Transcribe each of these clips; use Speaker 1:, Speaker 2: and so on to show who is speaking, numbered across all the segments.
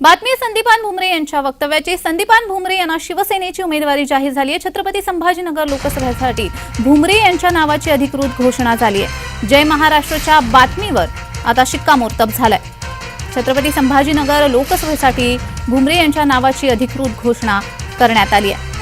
Speaker 1: बातमी संदीपान भुमरे यांच्या वक्तव्याची. संदीपान भुमरे यांना शिवसेनेची उमेदवारी जाहीर झाली आहे. छत्रपती संभाजीनगर लोकसभेसाठी भुमरे यांच्या नावाची अधिकृत घोषणा झाली आहे. जय महाराष्ट्रच्या बातमीवर आता शिक्कामोर्तब झालाय. छत्रपती संभाजीनगर लोकसभेसाठी भुमरे यांच्या नावाची अधिकृत घोषणा करण्यात आली आहे.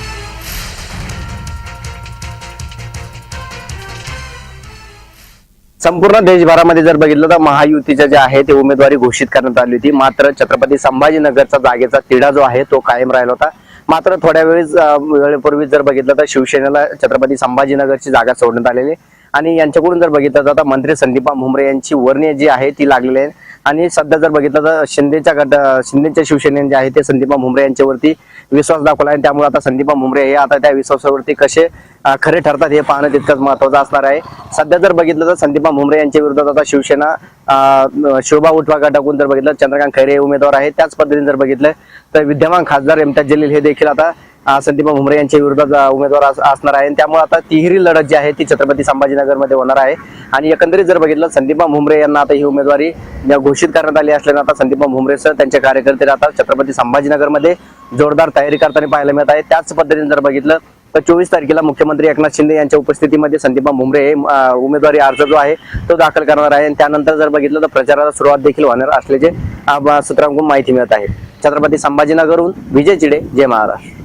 Speaker 2: संपूर्ण देशभरामध्ये जर बघितलं तर महायुतीच्या जे आहे ते उमेदवारी घोषित करण्यात आली होती. मात्र छत्रपती संभाजीनगरचा जागेचा तिढा जो आहे तो कायम राहिला होता. मात्र थोड्या वेळेस वेळेपूर्वी जर बघितलं तर शिवसेनेला छत्रपती संभाजीनगरची जागा सोडण्यात आलेली आणि यांच्याकडून जर बघितलं तर मंत्री संदीपा भुमरे यांची वर्णी जी आहे ती लागलेली आहे. आणि सध्या जर बघितलं तर शिंदेच्या गट शिंदेच्या शिवसेनेने जे आहे ते संदीपा भुमरे यांच्यावरती विश्वास दाखवला आणि त्यामुळे आता संदीपा भुमरे हे आता त्या विश्वासावरती कसे खरे ठरतात हे पाहणं तितकंच महत्वाचं असणार आहे. सध्या जर बघितलं तर संदीपा भुमरे यांच्या विरोधात आता शिवसेना शोभा उठवा गटाकून जर बघितलं चंद्रकांत खैरे उमेदवार आहे त्याच पद्धतीने जर बघितलं तर विद्यमान खासदार एमटा जलील हे देखील आता संदीपा भुमरे यांच्या विरोधात उमेदवार असणार आहे. त्यामुळे आता तिहेरी लढत जी आहे ती छत्रपती संभाजीनगरमध्ये होणार आहे. आणि एकंदरीत जर बघितलं संदीपा भुमरे यांना आता ही उमेदवारी घोषित करण्यात आली असल्यानं आता संदीपा भुमरेसह त्यांचे कार्यकर्ते आता छत्रपती संभाजीनगरमध्ये जोरदार तयारी करताना पाहायला मिळत आहे. त्याच पद्धतीने जर बघितलं तर चोवीस तारखेला मुख्यमंत्री एकनाथ शिंदे यांच्या उपस्थितीमध्ये संदीपा भुमरे हे उमेदवारी अर्ज जो आहे तो दाखल करणार आहे. आणि त्यानंतर जर बघितलं तर प्रचाराला सुरुवात देखील होणार असल्याचे सूत्रांकडून माहिती मिळत आहे. छत्रपती संभाजीनगरहून विजय चिडे जय महाराष्ट्र.